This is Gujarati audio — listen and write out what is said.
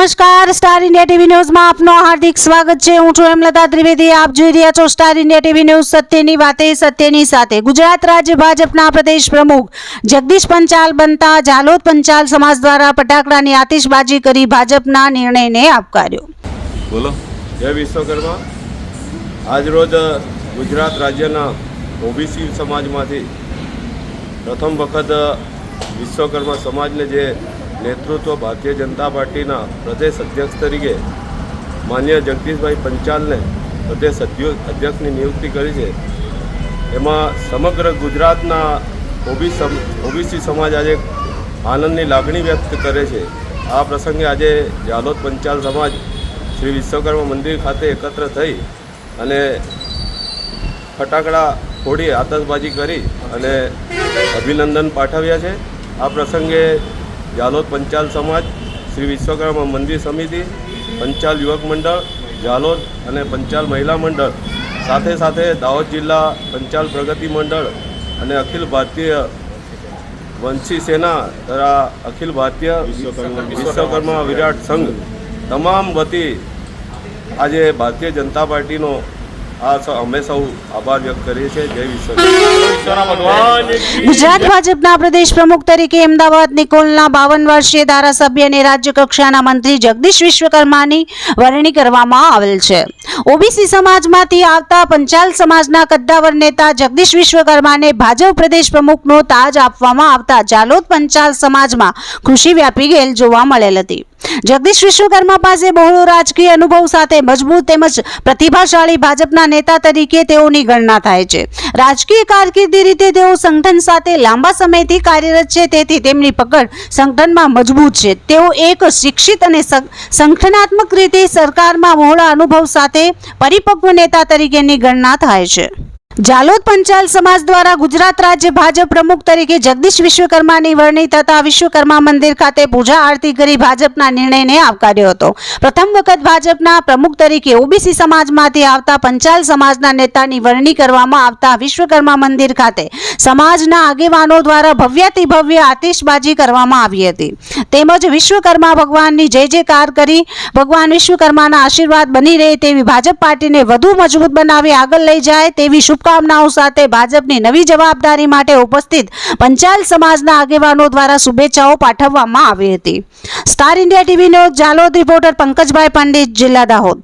નમસ્કાર સ્ટાર ઇન્ડિયા ટીવી ન્યૂઝમાં આપનો હાર્દિક સ્વાગત છે. હું છું હેમલતા ત્રિવેદી. આપ જોઈ રહ્યા છો સ્ટાર ઇન્ડિયા ટીવી ન્યૂઝ સત્યની વાતે સત્યની સાથે. ગુજરાત રાજ્ય ભાજપના પ્રદેશ પ્રમુખ જગદીશ પંચાલ બનતા જાલોદ પંચાલ સમાજ દ્વારા ફટાકડાની આતિશબાજી કરી ભાજપના નિર્ણયને આવકાર્યો. બોલો. જય વિશ્વકર્મા. આજરોજ ગુજરાત રાજ્યના ઓબીસી સમાજમાંથી પ્રથમ વખત વિશ્વકર્મા સમાજને જે નેતૃત્વ ભારતીય જનતા પાર્ટીના પ્રદેશ અધ્યક્ષ તરીકે માન્ય જગદીશભાઈ પંચાલને પ્રદેશ અધ્યક્ષની નિયુક્તિ કરી છે. એમાં સમગ્ર ગુજરાતના ઓબીસી ઓબીસી સમાજ આજે આનંદની લાગણી વ્યક્ત કરે છે. આ પ્રસંગે આજે ઝાલોદ પંચાલ સમાજ શ્રી વિશ્વકર્મા મંદિર ખાતે એકત્ર થઈ અને ફટાકડા ફોડી આતશબાજી કરી અને અભિનંદન પાઠવ્યા છે. આ પ્રસંગે ઝાલોદ પંચાલ સમાજ શ્રી વિશ્વકર્મા મંદિર સમિતિ પંચાલ યુવક મંડળ ઝાલોદ અને પંચાલ મહિલા મંડળ. સાથે સાથે દાહોદ જિલ્લા પંચાલ પ્રગતિ મંડળ અને અખિલ ભારતીય વંશી સેના તથા અખિલ ભારતીય વિશ્વકર્મા વિરાટ સંઘ. તમામ વતી આજે ભારતીય જનતા પાર્ટીનો ગુજરાત ભાજપના પ્રદેશ પ્રમુખ તરીકે અમદાવાદ નિકોલના બાવન વર્ષીય ધારાસભ્ય અને રાજ્ય કક્ષાના મંત્રી જગદીશ વિશ્વકર્માની વરણી કરવામાં આવેલ છે. ઓબીસી સમાજમાંથી આવતા પંચાલ સમાજના કદ્દાવર નેતા જગદીશ વિશ્વકર્માને ભાજપ પ્રદેશ પ્રમુખનો તાજ આપવામાં આવતા જાલોદ પંચાલ સમાજમાં ખુશી વ્યાપી ગયેલ જોવા મળેલ હતી. જગદીશ વિશ્વકર્મા પાસે બહોળો રાજકીય અનુભવ સાથે મજબૂત તેમજ પ્રતિભાશાળી ભાજપના નેતા તરીકે તેઓની ગણના થાય છે. રાજકીય કારકિર્દી રીતે તેઓ સંગઠન સાથે લાંબા સમયથી કાર્યરત છે, તેથી તેમની પકડ સંગઠનમાં મજબૂત છે. તેઓ એક શિક્ષિત અને સંગઠનાત્મક રીતે સરકારમાં બહોળા અનુભવ સાથે પરિપક્વ નેતા તરીકેની ગણના થાય છે. જાલોદ પંચાલ સમાજ દ્વારા ગુજરાત રાજ્ય ભાજપ પ્રમુખ તરીકે જગદીશ વિશ્વકર્માની વરણી થતા વિશ્વકર્મા મંદિર ખાતે પૂજા આરતી કરી ભાજપના નિર્ણયને આવકાર્યો હતો. પ્રથમ વખત ભાજપના પ્રમુખ તરીકે ઓબીસી સમાજમાંથી આવતા પંચાલ સમાજના નેતાની વરણી કરવામાં આવતા વિશ્વકર્મા મંદિર ખાતે સમાજના આગેવાનો દ્વારા ભવ્યાતિ ભવ્ય આતિશબાજી કરવામાં આવી હતી. તેમજ વિશ્વકર્મા ભગવાનની જય જયકાર કરી ભગવાન વિશ્વકર્માના આશીર્વાદ બની રહે તેવી ભાજપ પાર્ટીને વધુ મજબૂત બનાવી આગળ લઈ જાય તેવી શુભકામનાઓ સાથે ભાજપની નવી જવાબદારી માટે ઉપસ્થિત પંચાલ સમાજના આગેવાનો દ્વારા શુભેચ્છાઓ પાઠવવામાં આવી હતી. સ્ટાર ઇન્ડિયા ટીવીનો જાલોદ, રિપોર્ટર પંકજભાઈ પંડિત, જિલ્લા દાહોદ.